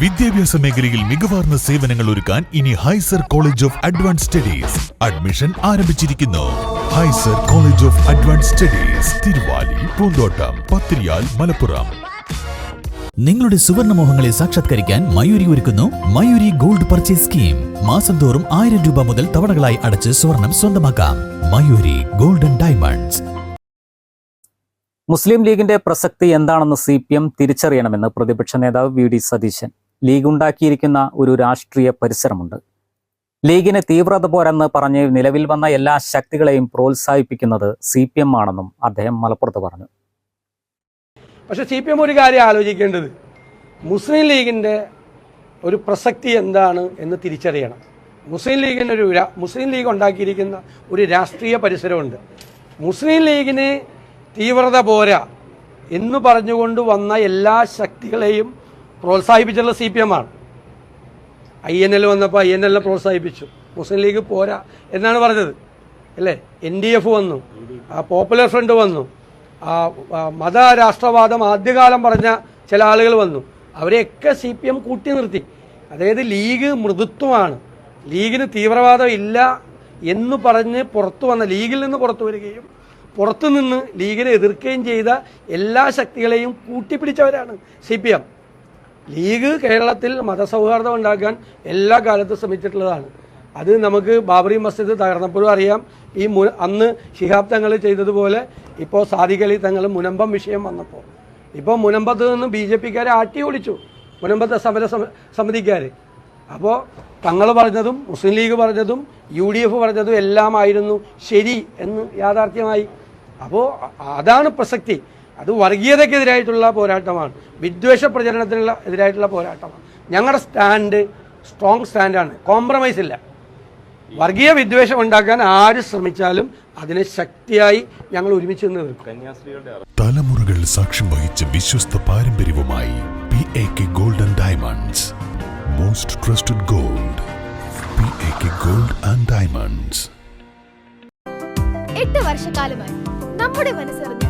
വിദ്യാഭ്യാസ മേഖലയിൽ മികവാർന്ന സേവനങ്ങൾ ഒരുക്കാൻ ഇനി Hyser college of advance studies admission ആരംഭിച്ചിരിക്കുന്നു. Hyser college of advance studies Thiruvali Poonthottam Pathiriyal Malappuram. നിങ്ങളുടെ സുവർണ മോഹങ്ങളെ സാക്ഷാത്കരിക്കാൻ മയൂരി ഒരുക്കുന്നു മയൂരി ഗോൾഡ് പർച്ചേസ് സ്കീം. മാസം തോറും ആയിരം രൂപ മുതൽ തവണകളായി അടച്ച് സ്വർണം സ്വന്തമാക്കാം. Mayuri golden diamonds. മുസ്ലിം ലീഗിന്റെ പ്രസക്തി എന്താണെന്ന് സി പി എം തിരിച്ചറിയണമെന്ന് പ്രതിപക്ഷ നേതാവ് വി ഡി സതീശൻ. ലീഗ് ഉണ്ടാക്കിയിരിക്കുന്ന ഒരു രാഷ്ട്രീയ പരിസരമുണ്ട്. ലീഗിന് തീവ്രത പോരെന്ന് പറഞ്ഞ് നിലവിൽ വന്ന എല്ലാ ശക്തികളെയും പ്രോത്സാഹിപ്പിക്കുന്നത് സി പി എം ആണെന്നും അദ്ദേഹം മലപ്പുറത്ത് പറഞ്ഞു. പക്ഷെ സി പി എം ഒരു കാര്യം ആലോചിക്കേണ്ടത്. മുസ്ലിം ലീഗിന്റെ ഒരു പ്രസക്തി എന്താണ് എന്ന് തിരിച്ചറിയണം. മുസ്ലിം ലീഗിന്റെ ഒരു മുസ്ലിം ലീഗ് ഉണ്ടാക്കിയിരിക്കുന്ന ഒരു രാഷ്ട്രീയ പരിസരമുണ്ട്. മുസ്ലിം ലീഗിന് തീവ്രത പോരാ എന്ന് പറഞ്ഞുകൊണ്ട് വന്ന എല്ലാ ശക്തികളെയും പ്രോത്സാഹിപ്പിച്ചുള്ള സി പി എം ആണ്. ഐ എൻ എൽ വന്നപ്പോൾ ഐ എൻ എല്ലിനെ പ്രോത്സാഹിപ്പിച്ചു. മുസ്ലിം ലീഗ് പോരാ എന്നാണ് പറഞ്ഞത്. അല്ലേ? എൻ ഡി എഫ് വന്നു. ആ പോപ്പുലർ ഫ്രണ്ട് വന്നു. ആ ആ, മത രാഷ്ട്രവാദം ആദ്യകാലം പറഞ്ഞ ചില ആളുകൾ വന്നു. അവരെയൊക്കെ സി പി എം കൂട്ടി നിർത്തി. അതായത് ലീഗ് മൃദുത്വമാണ്. ലീഗിന് തീവ്രവാദം ഇല്ല എന്ന് പറഞ്ഞ് പുറത്തു വന്ന ലീഗിൽ നിന്ന് പുറത്തു വരികയും പുറത്തുനിന്ന് ലീഗിനെ എതിർക്കുകയും ചെയ്ത എല്ലാ ശക്തികളെയും കൂട്ടിപ്പിടിച്ചവരാണ് സി പി എം ലീഗ് കേരളത്തിൽ മതസൗഹാർദ്ദം ഉണ്ടാക്കാൻ എല്ലാ കാലത്തും ശ്രമിച്ചിട്ടുള്ളതാണ്. അത് നമുക്ക് ബാബറി മസ്ജിദ് തകർന്നപ്പോഴും അറിയാം. ഈ മു അന്ന് ശിഹാബ് തങ്ങൾ ചെയ്തതുപോലെ ഇപ്പോൾ സാദിഖ് അലി തങ്ങൾ മുനമ്പം വിഷയം വന്നപ്പോൾ ഇപ്പോൾ മുനമ്പത്ത് നിന്ന് ബി ജെ പിക്കാരെ ആട്ടി ഓടിച്ചു മുനമ്പത്തെ സമര സമ- സമിതിക്കാർ അപ്പോൾ തങ്ങൾ പറഞ്ഞതും മുസ്ലിം ലീഗ് പറഞ്ഞതും യു ഡി എഫ് പറഞ്ഞതും എല്ലാമായിരുന്നു ശരി എന്ന് യാഥാർത്ഥ്യമായി. അപ്പോൾ അതാണ് പ്രസക്തി. അത് വർഗീയതയ്ക്കെതിരായിട്ടുള്ള പോരാട്ടമാണ്. വിദ്വേഷ പ്രചരണത്തിനുള്ള എതിരായിട്ടുള്ള പോരാട്ടമാണ്. ഞങ്ങളുടെ സ്റ്റാൻഡ് സ്ട്രോങ് സ്റ്റാൻഡാണ് കോംപ്രമൈസ് ഇല്ല. വർഗീയ വിദ്വേഷം ഉണ്ടാക്കാൻ ആര് ശ്രമിച്ചാലും അതിനെ ശക്തിയായി ഞങ്ങൾ ഒരുമിച്ച് നിന്ന് തലമുറകൾ സാക്ഷ്യം വഹിച്ച വിശ്വസ്ത പാരമ്പര്യവുമായി P A K golden diamonds most trusted gold P A K gold and diamonds എട്ട് വർഷക്കാലമായി നമ്മുടെ മനസ്സറിഞ്ഞ